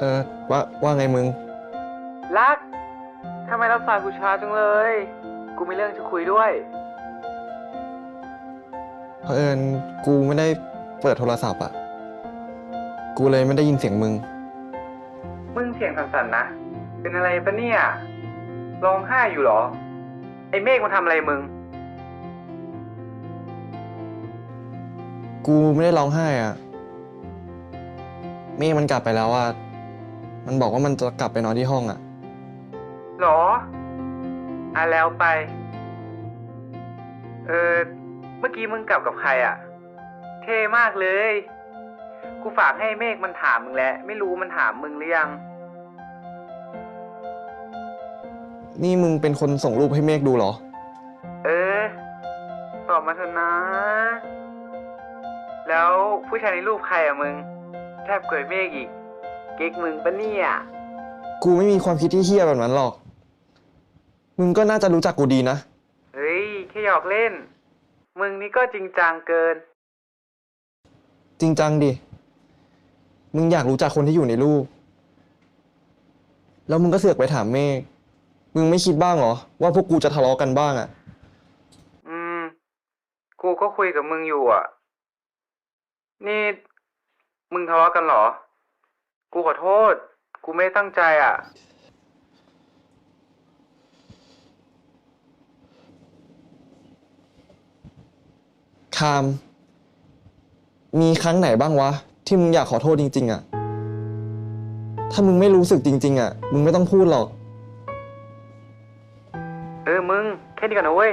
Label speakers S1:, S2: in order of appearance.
S1: เออ ว่า ว่าไงมึง
S2: รัก ทำไมรับสายกูช้าจังเลย กูมีเรื่องจะคุยด้วย
S1: เพราะเอิญกูไม่ได้เปิดโทรศัพท์อะ กูเลยไม่ได้ยินเสียงมึง
S2: มึงเสียงสั่นๆนะ เป็นอะไรปะเนี่ย ร้องไห้อยู่เหรอ ไอ้เมฆมันทำอะไรมึง
S1: กูไม่ได้ร้องไห้อะ เมฆมันกลับไปแล้วอะ มันบอกว่ามันจะกลับไปนอนที่ห้องอะ
S2: หรอ อะแล้วไป เออ เมื่อกี้มึงกลับกับใครอะเท่มากเลย กูฝากให้เมฆมันถามมึงแล้ว ไม่รู้มันถามมึงหรือยัง
S1: นี่มึงเป็นคนส่งรูปให้เมฆดูเหรอ
S2: เออ ตอบมาเถอะนะ แล้วผู้ชายในรูปใครอะมึง แทบเกยเมฆอีกเก๊กมึงปะเนี่ย
S1: กูไม่มีความคิดที่เฮี้ยแบบนั้นหรอก มึงก็น่าจะรู้จักกูดีนะ
S2: เฮ้ยแค่หยอกเล่น มึงนี่ก็จริงจังเกิน
S1: จริงจังดิ มึงอยากรู้จักคนที่อยู่ในรูป แล้วมึงก็เสือกไปถามเมฆ มึงไม่คิดบ้างเหรอ ว่าพวกกูจะทะเลาะกันบ้างอะ
S2: อืม กูก็คุยกับมึงอยู่อะ นี่ มึงทะเลาะกันเหรอ กูขอโทษ กูไม่ได้ตั้งใจอะ
S1: คาม มีครั้งไหนบ้างวะ ที่มึงอยากขอโทษจริง ๆอะถ้ามึงไม่รู้สึกจริง ๆอะมึงไม่ต้องพูดหรอก
S2: เออ มึง แค่นี้ก่อนนะเว้ย